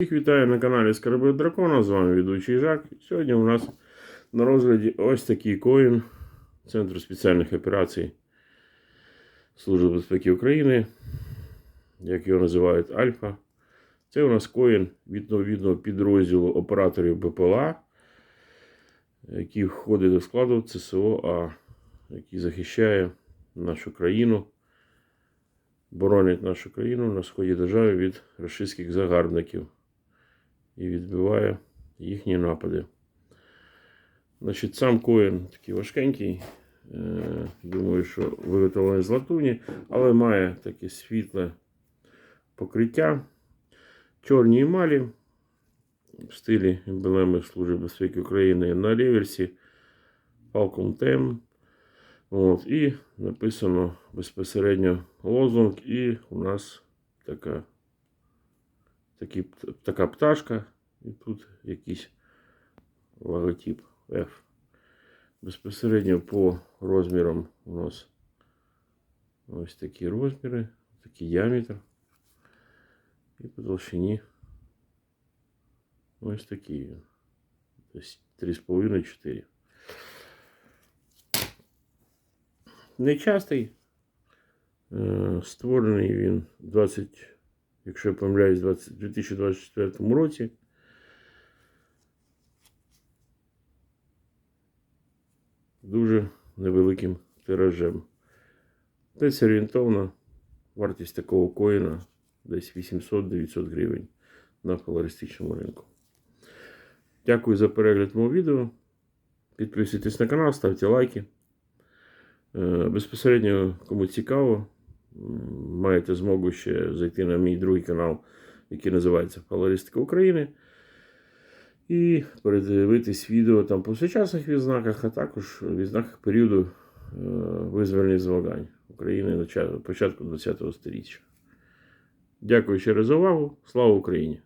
Всіх вітаю на каналі Скарби Дракона. З вами ведучий Жак. Сьогодні у нас на розгляді ось такий коін Центру спеціальних операцій Служби безпеки України, як його називають Альфа. Це у нас коін відповідного підрозділу операторів БПЛА, який входить до складу ЦСО, а який захищає нашу країну, боронить нашу країну на сході держави від російських загарбників і відбиває їхні напади. Значить, сам коін такий важкенький. Е, Думаю, що виготовлений з латуні, але має таке світле покриття. Чорні емалі в стилі емблеми Служби безпеки України на реверсі Falcon. От, і написано безпосередньо лозунг, і у нас така такі, така пташка, і тут якийсь логотип F. Безпосередньо по розмірам у нас ось такі розміри, такий діаметр. І по толщині ось такі. він. Десь 3,5-4. Нечастий. Е, Створений він 20 якщо я помиляюсь, 20 2024 році. Дуже невеликим тиражем. Десь орієнтовно вартість такого коїна десь 800-900 гривень на колористичному ринку. Дякую за перегляд мого відео. Підписуйтесь на канал, ставте лайки. Е, Безпосередньо, кому цікаво, маєте змогу ще зайти на мій другий канал, який називається Колористика України. І передивитись відео там по сучасних відзнаках, а також відзнаках періоду е, визвольних змагань України на ча- початку ХХ століття. Дякую ще раз за увагу. Слава Україні!